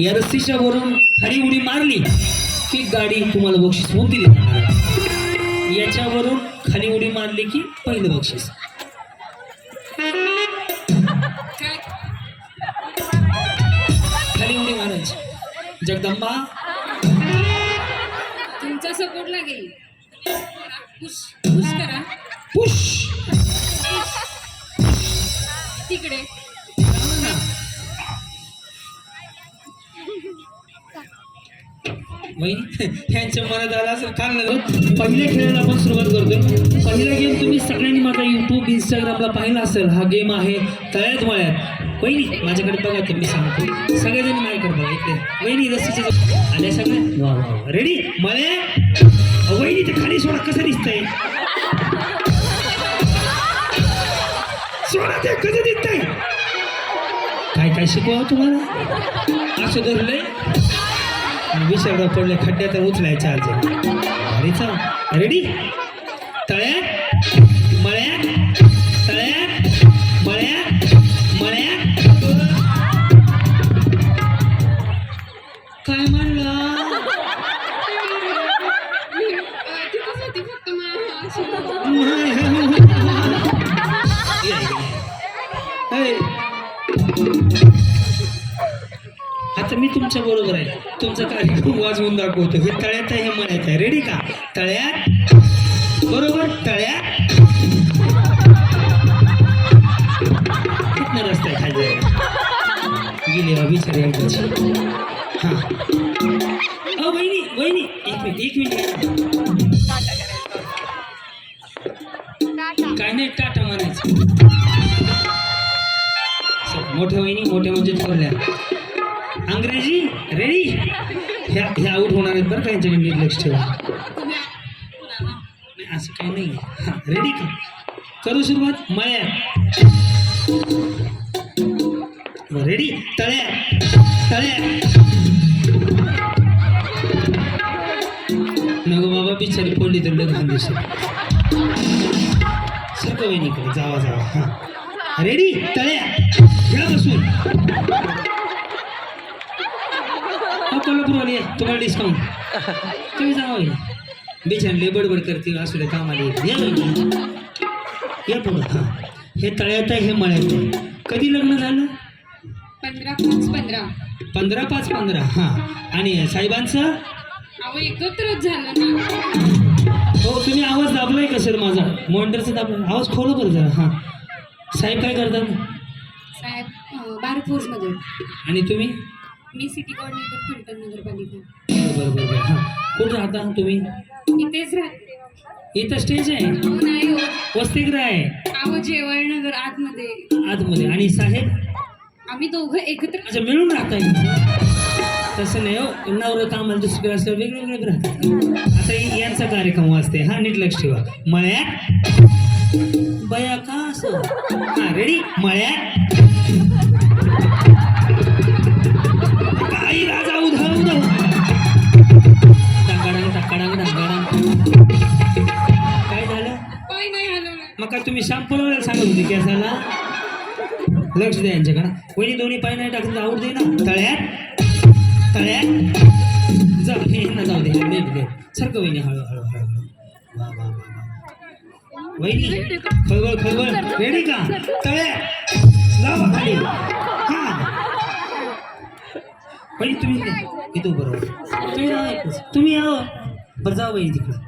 या रस्सीच्या वरून खाली उडी मारली की गाडी तुम्हाला बक्षीस म्हणून दिली जाणार. याच्यावरून खाली उडी मारली की पहिलं बक्षीस. खाली उडी मारायची. जगदंबा. तुमचा सपोर्ट लागेल पुश पुश करा. पुश. तिकडे. वहिनी मनात आला असेल काय पहिल्या खेळाला आपण सुरुवात करतो पहिला गेम तुम्ही सगळ्यांनी माझा युट्यूब इंस्टाग्रामला पाहिला असेल हा गेम आहे तळ्यात मळ्यात. वहिनी माझ्याकडे बघा मी सांगतो. सगळेजण माझ्याकडे बघा इकडे. वहिनी रस्त्याचे आल्या सगळ्या रेडी मला वहिनी ते खाली सोडा कसं दिसतंय? सोडा ते कसं दिसतंय? काय काय शिकवा हो तुम्हाला? असं धरलंय? आणि विसरदा पडले खड्ड्यात तर उचलायच्या आज भारीचा रेडी तळ्यात मळ्यात तळ्यात मळ्यात मळ्यात. काय म्हणलं? तुमच्या बरोबर आहे. तुमचा कार्यक्रम वाजवून दाखवतो हे तळ्यात आहे हे म्हणायचं आहे. रेडी का? तळ्यात. बरोबर? तळ्यात. कितना रस्ता आहे खाली? गेले गेली अभिचारी एकदाची अ वहिनी वहिनी. एक मिनिट एक मिनिट. काय नाही टाटा म्हणायचं. मोठ्या वहिनी मोठ्या म्हणजे थोरल्या. अंग्रेजी? रेडी ह्या ह्या आऊट होणार आहेत बरं का यांच्याकडे नीट लक्ष ठेवा. नाही असं काही नाही हां रेडी का? करू सुरुवात? मळ्या रेडी तळ्या तळ्या नको बाबा बिचारी पडली तर लग्न दिसेल. सरक वहिनीकडे जावा जावा. हां. रेडी तळ्या बसून. हो कोल्हापूरवाली तुम्हाला डिस्काउंट तुम्ही जावा बिचारले बडबड करते असू दे कामाला येते या पुढं. हां. हे तळ्यात आहे हे मळ्यात आहे. कधी लग्न झालं? पंधरा पाच पंधरा. पंधरा पाच पंधरा. हां. आणि साहेबांचं? अहो एकत्रच झालं ना. हो तुम्ही आवाज दाबलाय का सर माझा? मॉनिटरचा दाबला. आवाज खोला बरं जरा. हां. साहेब काय करतात? साहेब अं, भारत फौजमध्ये आणि तुम्ही? मी सिटी कोऑर्डिनेटर फलटण नगरपालिका. बरं बरं बरं. हां. कुठं राहता तुम्ही? इथेच राहते. इथं स्टेज आहे? हो नाही हो. वसतिगृह आहे? अहो जेवळ नगर आतमध्ये. आतमध्ये. आणि साहेब? आम्ही दोघं एकत्र. अच्छा मिळून राहता तसं नाही हो. नवरं कामाला दुसरीकडे असल्यावर वेगळे वेगळे राहतात आता इ- यांचा कार्यक्रम वाजते हा नीट लक्ष ठेवा. मळ्यात? बया का असं? हा रेडी मळ्यात? का तुम्ही शॅम्पू लावायला सांगत होते केसाला? लक्ष द्या यांच्याकडं. वहिनी दोन्ही पाय नाही टाकून आवड दे ना. तळ्यात तळ्यात. जाऊ दे ना जाऊ दे. दे सारखं वहिनी हळू हळू हळू वा वा वा वहिनी खळबळ खळबळ. रेडी का? तळ्यात. जाऊ खाली. हा. वहिनी तुम्ही इथं बरोबर तुम्ही तुम्ही आहो. बरं जाऊ वहिनी तिकडे.